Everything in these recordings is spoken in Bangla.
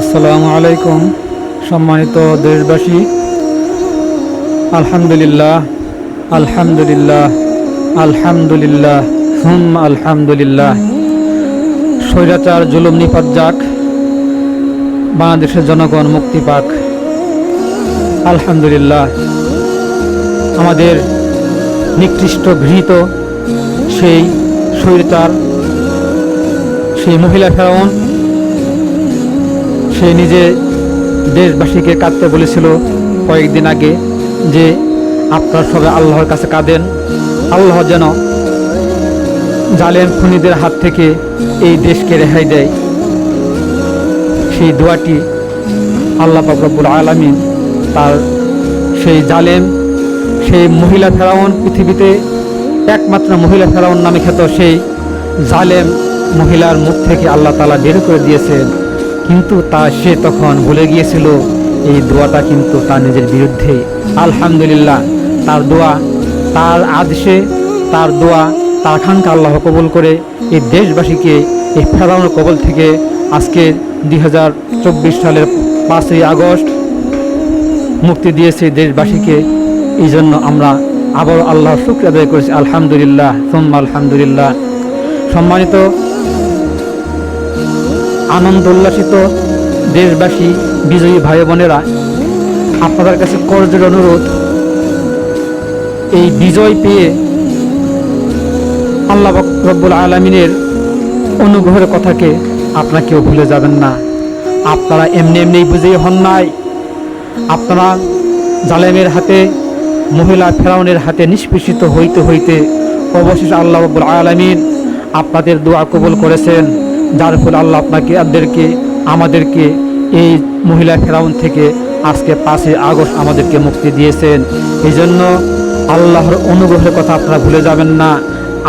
আসসালামু আলাইকুম, সম্মানিত দেশবাসী। আলহামদুলিল্লাহ আলহামদুলিল্লাহ আলহামদুলিল্লাহ, হুম, আলহামদুলিল্লাহ। স্বৈরাচার জুলুম নিপাত যাক, বাংলাদেশের জনগণ মুক্তি পাক। আলহামদুলিল্লাহ, আমাদের নিকৃষ্ট ঘৃণিত সেই স্বৈরাচার, সেই মহিলা ফেরাউন সে নিজে দেশবাসীকে কাঁদতে বলেছিল কয়েকদিন আগে যে, আপনার সবাই আল্লাহর কাছে কাঁদেন। আল্লাহ যেন জালেম খুনিদের হাত থেকে এই দেশকে রেহাই দেয়। সেই দোয়াটি আল্লাহ পাকরবুল আলমিন তার সেই জালেম, সেই মহিলা ফেরাউন পৃথিবীতে একমাত্র মহিলা ফেরাউন নামে খ্যাত সেই জালেম মহিলার মুখ থেকে আল্লাহ তালা বের করে দিয়েছেন। কিন্তু তা সে তখন ভুলে গিয়েছিল। এই দোয়াটা কিন্তু তার নিজের বিরুদ্ধে। আলহামদুলিল্লাহ, তার দোয়া, তার আদেশে তার দোয়া, তার আকাঙ্ক্ষা আল্লাহ কবুল করে। এই দেশবাসীকে এই ফেরাউনের কবল থেকে আজকে দুই হাজার চব্বিশ সালের পাঁচই আগস্ট মুক্তি দিয়েছে দেশবাসীকে। এই জন্য আমরা আবার আল্লাহ শুক্র আদায় করেছি। আলহামদুলিল্লাহ, সোম্মা আলহামদুলিল্লাহ। সম্মানিত আনন্দ উল্লাসিত দেশবাসী, বিজয়ী ভাই বোনেরা, আপনাদের কাছে করজোর অনুরোধ, এই বিজয় পেয়ে আল্লাহ রব্বুল আলমিনের অনুগ্রহের কথাকে আপনারা কেউ ভুলে যাবেন না। আপনারা এমনি এমনি বুঝেই হন নাই। আপনারা জালেমের হাতে, মহিলা ফেরাউনের হাতে নিষ্পেষিত হইতে হইতে অবশেষে আল্লাহ রব্বুল আলমিন আপনাদের দোয়া কবুল করেছেন। যার ফলে আল্লাহ আপনাকে আপনাদেরকে আমাদেরকে এই মহিলা ফেরাউন থেকে আজকে পাঁচই আগস্ট আমাদেরকে মুক্তি দিয়েছেন। এই জন্য আল্লাহর অনুগ্রহের কথা আপনারা ভুলে যাবেন না।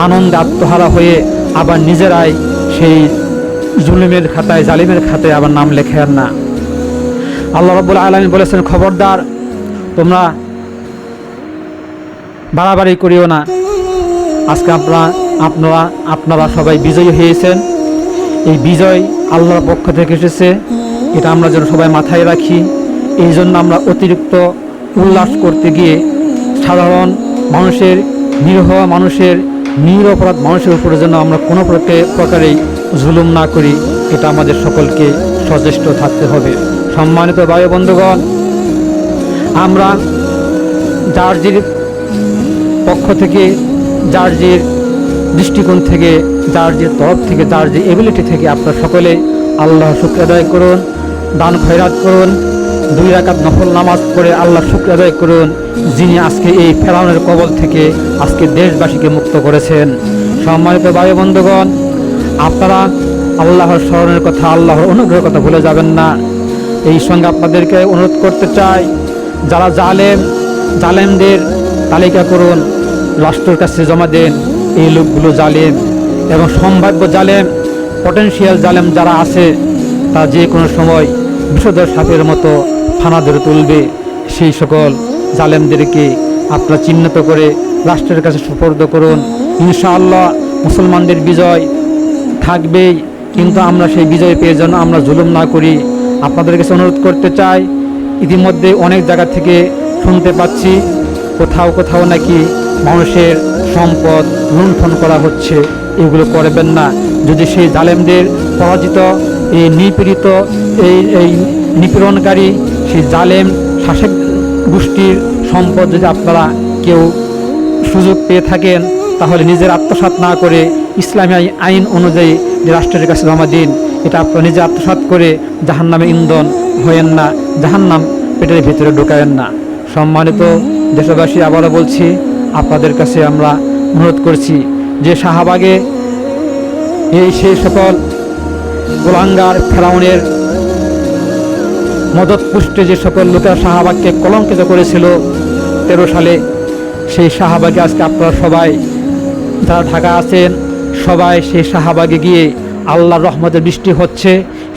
আনন্দে আত্মহারা হয়ে আবার নিজেরাই সেই জুলুমের খাতায়, জালিমের খাতায় আবার নাম লেখেন না। আল্লাহ রব্বুল আলমী বলেছেন, খবরদার, তোমরা বাড়াবাড়ি করিও না। আজকে আপনারা আপনারা আপনারা সবাই বিজয়ী হয়েছেন। এই বিজয় আল্লাহর পক্ষ থেকে এসেছে। এটা আমরা যেন সবাই মাথায় রাখি। এই জন্য আমরা অতিরিক্ত উল্লাস করতে গিয়ে সাধারণ মানুষের, নিরহ মানুষের নিরপরাধ মানুষের উপরে যেন আমরা কোনো প্রকারেই জুলুম না করি, এটা আমাদের সকলকে সচেষ্ট থাকতে হবে। সম্মানিত বায়ু বন্ধুগণ, আমরা যার পক্ষ থেকে যার দৃষ্টিকোণ থেকে, যার যে তরফ থেকে, যার যে এবিলিটি থেকে আপনার সকলে আল্লাহ শুক্র আদায় করুন, দান খয়রাত করুন, দুই রাকাত নফল নামাজ পড়ে আল্লাহ শুক্র আদায় করুন, যিনি আজকে এই ফেরাউনের কবল থেকে আজকে দেশবাসীকে মুক্ত করেছেন। সম্মানিত বায়ু বন্ধুগণ, আপনারা আল্লাহর স্মরণের কথা, আল্লাহর অনুগ্রহের কথা ভুলে যাবেন না। এই সঙ্গে আপনাদেরকে অনুরোধ করতে চাই, যারা জালেম, জালেমদের তালিকা করুন, রাষ্ট্রের কাছে জমা দেন। এই লোকগুলো জালেম এবং সম্ভাব্য জালেম পটেন্সিয়াল জালেম যারা আছে তা যে কোনো সময় বিষধর সাপের মতো ফানা ধরে তুলবে। সেই সকল জালেমদেরকে আপনারা চিহ্নিত করে রাষ্ট্রের কাছে সুপর্দ করুন। ইনশাআল্লাহ মুসলমানদের বিজয় থাকবেই, কিন্তু আমরা সেই বিজয় পেয়ে যেন আমরা জুলুম না করি। আপনাদের কাছে অনুরোধ করতে চাই, ইতিমধ্যে অনেক জায়গা থেকে শুনতে পাচ্ছি, কোথাও কোথাও নাকি মানুষের সম্পদ লুণ্ঠন করা হচ্ছে, এগুলো করবেন না। যদি সেই জালেমদের পরাজিত, এই নিপীড়িত, এই এই নিপীড়নকারী, সেই জালেম শাসক গোষ্ঠীর সম্পদ যদি আপনারা কেউ সুযোগ পেয়ে থাকেন, তাহলে নিজের আত্মসাত না করে ইসলামী আইন অনুযায়ী যে রাষ্ট্রের কাছে জমা দিন, এটা আপনারা নিজে আত্মসাত করে জাহান নামে ইন্ধন হয়েন না জাহান নাম পেটের ভিতরে ঢোকায়েন না। সম্মানিত দেশবাসী, আবারও বলছি আপনাদের কাছে আমরা অনুরোধ করছি যে শাহবাগে এই সেই সকল গোলাঙ্গার, ফেরাউনের মদত পুষ্টে যে সকল লোকেরা শাহবাগকে কলঙ্কিত করেছিল তেরো সালে, সেই শাহবাগে আজকে আপনারা সবাই যারা ঢাকা আছেন, সবাই সেই শাহবাগে গিয়ে আল্লাহর রহমতের বৃষ্টি হচ্ছে।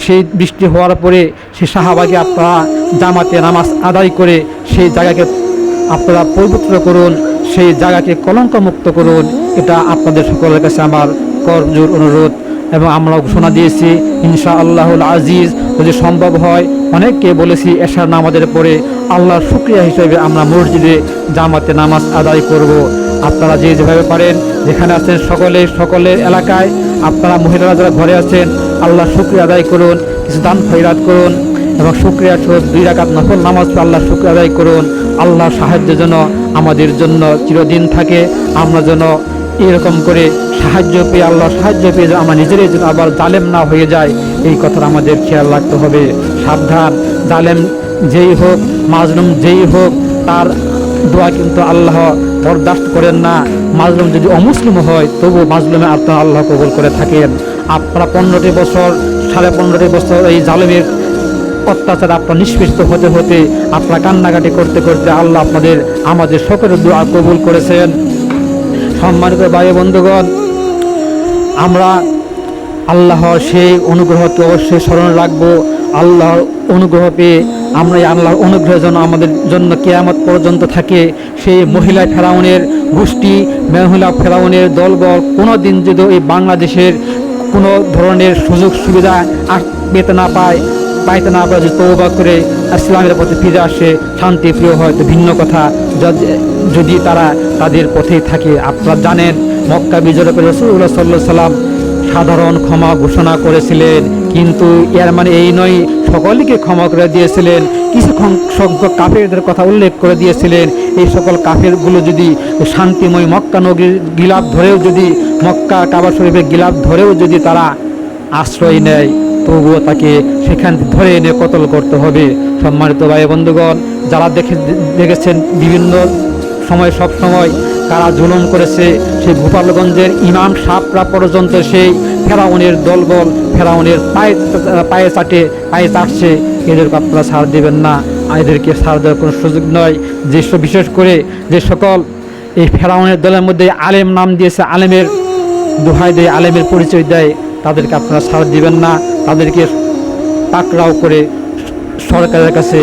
সেই বৃষ্টি হওয়ার পরে সেই শাহবাগে আপনারা জামাতে নামাজ আদায় করে সেই জায়গাকে আপনারা পবিত্র করুন। সেই জায়গাকে কলঙ্ক মুক্ত করুন। এটা আপনাদের সকলের কাছে আমার করজোর অনুরোধ এবং আমরা ঘোষণা দিয়েছি ইনশা আল্লাহুল আজিজ। যদি সম্ভব হয়, অনেককে বলেছি এশার নামাজের পরে আল্লাহর শুক্রিয়া হিসেবে আমরা মসজিদে জামাতে নামাজ আদায় করব। আপনারা যে যেভাবে পারেন, যেখানে আছেন সকলে, সকলের এলাকায়, আপনারা মহিলারা যারা ঘরে আছেন আল্লাহ শুক্রিয়া আদায় করুন, কিছু দান খৈরাত করুন এবং শুক্রিয়া সহ দুই রাকাত নফল নামাজ আল্লাহ শুক্রিয়া আদায় করুন। আল্লাহর সাহায্যের জন্য আমাদের জন্য চিরদিন থাকে। আমরা যেন এরকম করে সাহায্য পেয়ে, আল্লাহ সাহায্য পেয়ে আমরা নিজেরাই যেন আবার জালেম না হয়ে যায় এই কথাটা আমাদের খেয়াল রাখতে হবে। সাবধান, জালেম যেই হোক, মাজলুম যেই হোক, তার দোয়া কিন্তু আল্লাহ বরদাস্ত করেন না। মাজলুম যদি অমুসলিম হয়, তবু মাজলুমে আপনার আল্লাহ কবুল করে থাকেন। আপনারা পনেরোটি বছর, সাড়ে পনেরোটি বছর এই জালেমের অত্যাচার আপনার নিষ্পৃষ্ট হতে হতে আপনারা কান্নাকাটি করতে করতে আল্লাহ আপনাদের আমাদের সকলের দোয়া কবুল করেছেন। সম্মানিত ভাই বন্ধুগণ, আমরা আল্লাহর সেই অনুগ্রহকে অবশ্যই স্মরণ রাখব। আল্লাহর অনুগ্রহ পেয়ে আমরা আল্লাহর অনুগ্রহ যেন আমাদের জন্য কেয়ামত পর্যন্ত থাকে। সেই মহিলা ফেরাউনের গোষ্ঠী, মহিলা ফেরাউনের দলবল কোনো দিন যদি এই বাংলাদেশের কোনো ধরনের সুযোগ সুবিধা পেতে না পায় পাইতে না পারে, যদি তৌবা করে ইসলামের পথে ফিরে আসে, শান্তি, প্রিয় হয়, তো ভিন্ন কথা। যদি তারা তাদের পথেই থাকে, আপনারা জানেন, মক্কা বিজয় করে রসুল্লাহ সাল্লাহ সাল্লাম সাধারণ ক্ষমা ঘোষণা করেছিলেন। কিন্তু এর মানে এই নয়, সকলকে ক্ষমা করে দিয়েছিলেন। কিছু সংখ্যক কাফেরদের কথা উল্লেখ করে দিয়েছিলেন। এই সকল কাফেরগুলো যদি শান্তিময় মক্কা নগরীর গিলাপ ধরেও যদি, মক্কা কাবা শরীফের গিলাপ ধরেও যদি তারা আশ্রয় নেয় তবুও তাকে সেখান ধরে এনে কতল করতে হবে। সম্মানিত ভাই বন্ধুগণ, যারা দেখে দেখেছেন বিভিন্ন সময়, সব সময় কারা জুলুম করেছে, সেই গোপালগঞ্জের ইমাম সাপরা পর্যন্ত সেই ফেরাউনের দলবল, ফেরাউনের পায়ে পায়ে চাটে, পায়ে চাটছে। এদেরকে আপনারা ছাড় দেবেন না। এদেরকে ছাড় দেওয়ার কোনো সুযোগ নয়। যেসব বিশেষ করে যে সকল এই ফেরাউনের দলের মধ্যে আলেম নাম দিয়েছে, আলেমের দোহাই দেয়, আলেমের পরিচয় দেয়। তাদেরকে আপনারা ছাড় দিবেন না। তাদেরকে পাকড়াও করে সরকারের কাছে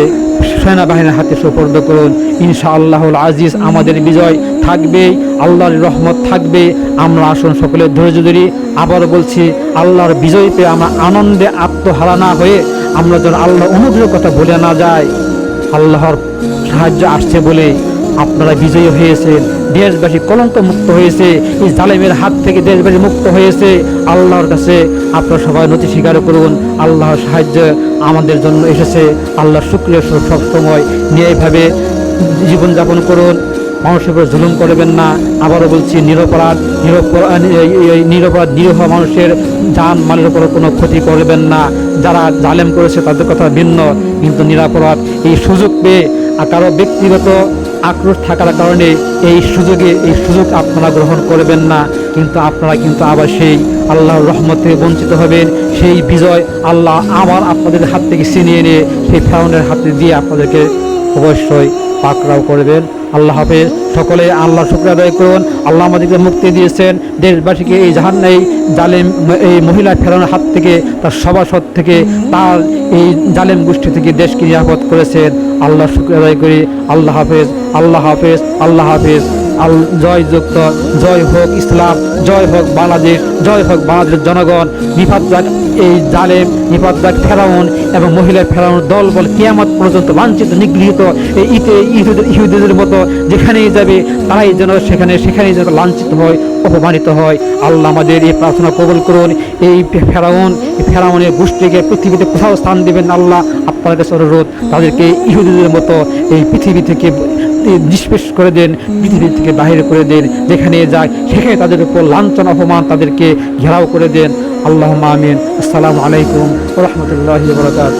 সেনাবাহিনীর হাতে সুপর্দ করুন। ইনশা আল্লাহুল আজিজ, আমাদের বিজয় থাকবেই, আল্লাহর রহমত থাকবে। আমরা আসুন সকলে ধৈর্য ধরি। আবার বলছি, আল্লাহর বিজয় পেয়ে আমরা আনন্দে আত্মহারা না হয়ে আমরা যেন আল্লাহ অনুগ্রহ কথা ভুলে না যাই। আল্লাহর সাহায্য আসছে বলে আপনারা বিজয়ী হয়েছেন দেশবাসী কলঙ্ক মুক্ত হয়েছে, এই জালেমের হাত থেকে দেশবাসী মুক্ত হয়েছে। আল্লাহর কাছে আপনারা সবাই নথি স্বীকার করুন, আল্লাহর সাহায্য আমাদের জন্য এসেছে। আল্লাহর শুক্রিয়া সব সময় ন্যায়ভাবে জীবনযাপন করুন, মানুষের উপর জুলুম করবেন না। আবারও বলছি, নিরপরাধ নিরপরাধ নিরীহ মানুষের যান মালের উপর কোনো ক্ষতি করবেন না। যারা জালেম করেছে তাদের কথা ভিন্ন, কিন্তু নিরাপরাধ এই সুযোগ পেয়ে কারও ব্যক্তিগত আক্রোশ থাকার কারণে এই সুযোগে, এই সুযোগ আপনারা গ্রহণ করবেন না। কিন্তু আপনারা কিন্তু আবার সেই আল্লাহর রহমত থেকে বঞ্চিত হবেন। সেই বিজয় আল্লাহ আবার আপনাদের হাত থেকে ছিনিয়ে নিয়ে, সেই ফেরাউনের হাতে দিয়ে আপনাদেরকে অবশ্যই পাকড়াও করবেন। আল্লাহ হাফেজ। সকলে আল্লাহ শুক্র আদায় করুন। আল্লাহ আমাদেরকে মুক্তি দিয়েছেন। দেশবাসীকে এই জাহান এই জালেম, এই মহিলা ফেরানোর হাত থেকে, তার সভাসদ থেকে, তার এই জালেম গোষ্ঠী থেকে দেশকে নিরাপদ করেছেন। আল্লাহ শুক্র আদায় করি। আল্লাহ হাফেজ আল্লাহ হাফেজ আল্লাহ হাফেজ। আল জয় যুক্ত জয় হোক ইসলাম, জয় হোক বাংলাদেশ, জয় হোক বাংলাদেশের জনগণ, বিপদ যাক এই জালেম, বিপদ যাক ফেরাউন এবং মহিলা ফেরাউন দল বল কেয়ামত পর্যন্ত লাঞ্ছিত, নিগৃহীত এই ইতে ইহুদের মতো যেখানেই যাবে, তারাই যেন সেখানে সেখানেই যেন লাঞ্ছিত হয়। অপমানিত হয়। আল্লাহ আমাদের এই প্রার্থনা কবল করুন। এই ফেরাউন ফেরাউনের গোষ্ঠীকে পৃথিবীতে কোথাও স্থান দেবেন আল্লাহ আপনার কাছে অনুরোধ, তাদেরকে ইহুদিদের মতো এই পৃথিবী থেকে নিষ্পেষ করে দেন, পৃথিবী থেকে বাহির করে দেন, যেখানে যায়, সেখানে তাদের উপর লাঞ্ছন, অপমান তাদেরকে ঘেরাও করে দেন। আল্লাহ আমিন। আসসালামু আলাইকুম রহমতুল্লাহ বরকাত